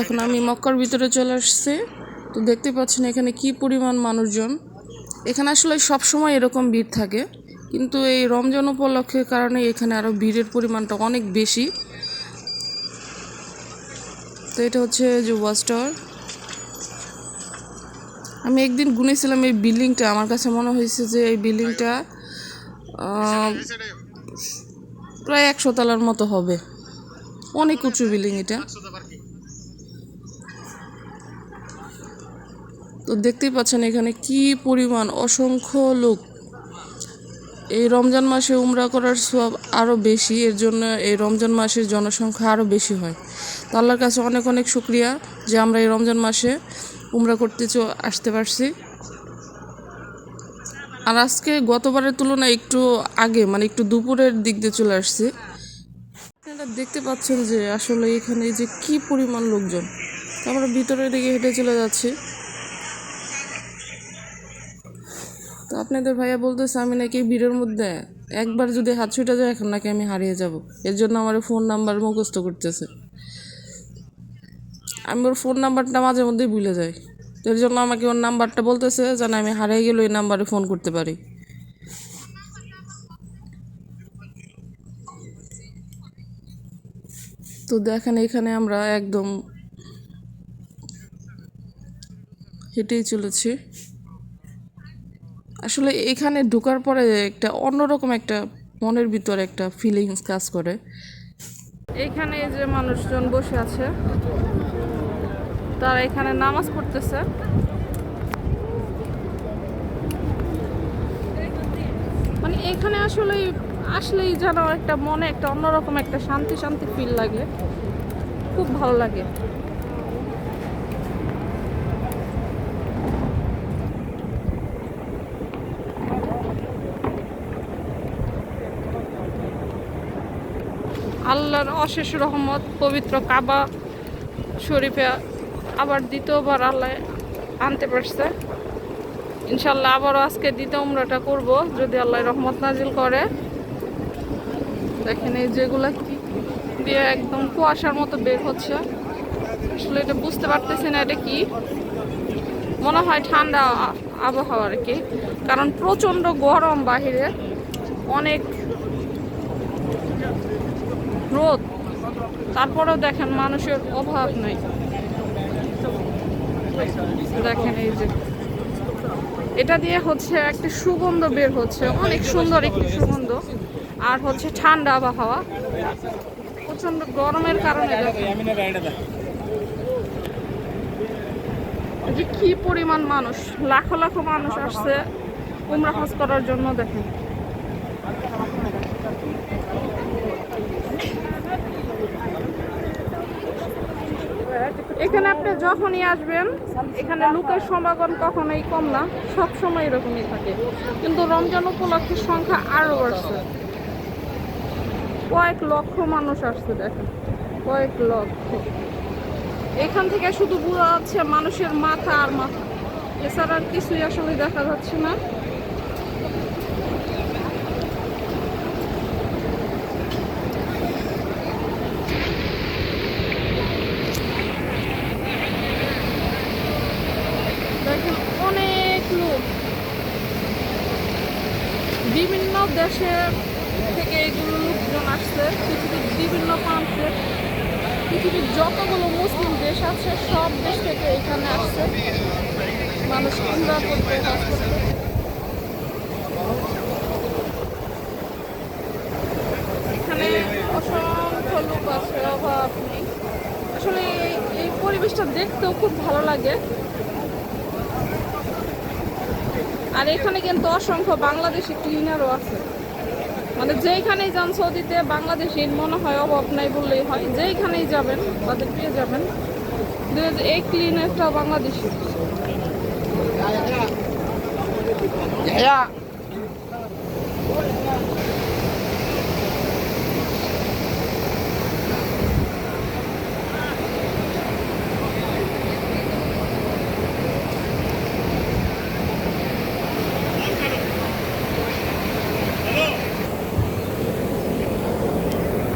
এখন আমি মক্কার ভিতরে চলে আসছি। তো দেখতে পাচ্ছেন এখানে কি পরিমাণ মানুষজন। এখানে আসলে সব সময় এরকম ভিড় থাকে। কিন্তু এই রমজান উপলক্ষের কারণে এখানে আরও ভিড়ের পরিমাণটা অনেক বেশি। তো এটা হচ্ছে যে ওয়াচ আমি একদিন গুনেছিলাম এই বিল্ডিংটা। আমার কাছে মনে হয়েছে যে এই বিল্ডিংটা প্রায় একশো তলার মতো হবে। অনেক উঁচু বিল্ডিং এটা। তো দেখতেই পাচ্ছেন এখানে কি পরিমাণ অসংখ্য লোক। এই রমজান মাসে উমরা করার সব আরও বেশি, এর জন্য এই রমজান মাসের জনসংখ্যা আরও বেশি হয়। তো আল্লাহর কাছে অনেক অনেক শুক্রিয়া যে আমরা এই রমজান মাসে উমরা করতে চ- আসতে পারছি। আর আজকে গতবারের তুলনায় একটু আগে মানে একটু দুপুরের দিক দিয়ে চলে আসছি। দেখতে পাচ্ছেন যে আসলে এখানে যে কি পরিমাণ লোকজন। আমরা ভিতরের দিকে হেঁটে চলে যাচ্ছি। তো আপনাদের ভাইয়া বলতেছে, আমি নাকি ভিড়ের মধ্যে একবার যদি হাত ছুটে যায়, এখন নাকি আমি হারিয়ে যাব। এর জন্য আমার ফোন নাম্বার মুখস্থ করতেছে। আমি ওর ফোন নাম্বারটা মাঝে মধ্যেই ভুলে যাই। এর জন্য আমাকে ওর নাম্বারটা বলতেছে, যেন আমি হারিয়ে গেলে ওই নাম্বারে ফোন করতে পারি। তো দেখেন এখানে আমরা একদম হেঁটেই চলেছি। আসলে এখানে ঢোকার পরে একটা অন্যরকম একটা মনের ভিতরে একটা ফিলিংস কাজ করে। এখানে যে মানুষজন বসে আছে, তারা এখানে নামাজ পড়তেছে। মানে এখানে আসলে আসলেই যেন একটা মনে, একটা অন্যরকম একটা শান্তি শান্তি ফিল লাগে। খুব ভালো লাগে। আল্লাহর অশেষ রহমত, পবিত্র কাবা শরীফে আবার দ্বিতীয়বার আল্লাহ আনতে পারছে। ইনশাল্লাহ আবারও আজকে দ্বিতীয় উমরাটা করব, যদি আল্লাহ রহমত নাজিল করে। দেখেন এই যেগুলা কি দিয়ে একদম কুয়াশার মতো বের হচ্ছে। আসলে এটা বুঝতে পারতেছি না এটা কি। মনে হয় ঠান্ডা আবহাওয়া আর কি। কারণ প্রচণ্ড গরম বাহিরে। অনেক রোদ। তারপরেও দেখেন মানুষের অভাব নেই। দেখেন এই যে। এটা দিয়ে হচ্ছে একটা সুগন্ধ বের হচ্ছে। অনেক সুন্দর একটি সুগন্ধ। আর হচ্ছে ঠান্ডা আবহাওয়া। প্রচণ্ড গরমের কারণে যে কি পরিমাণ মানুষ, লাখো লাখো মানুষ আসছে উমরা হজ করার জন্য দেখেন এখানে আপনি যখনই আসবেন, এখানে লোকের সমাগম কখনোই কম না সব সময় এরকমই থাকে। কিন্তু রমজান উপলক্ষের সংখ্যা আরও বাড়ছে। কয়েক লক্ষ মানুষ আসছে দেখেন। কয়েক লক্ষ। এখান থেকে শুধু বোঝা যাচ্ছে মানুষের মাথা আর মাথা। এছাড়া আর কিছুই আসলে দেখা যাচ্ছে না। অনেক লোক। বিভিন্ন দেশে এগুলো লোকজন আসছে, পৃথিবীর বিভিন্ন পৃথিবীর যতগুলো মুসলিম দেশ আছে, সব দেশ থেকে এখানে আসছে। মানুষ এখানে লোক আছে, অভাব নেই। আসলে এই পরিবেশটা দেখতেও খুব ভালো লাগে। আর এখানে কিন্তু অসংখ্য বাংলাদেশি ক্লিনারও আছে। মানে যেইখানেই যান সৌদিতে, বাংলাদেশের মনে হয় অভাব নাই বললেই হয়। যেইখানেই যাবেন, তাদের পেয়ে যাবেন। এই ক্লিনেসটা বাংলাদেশি।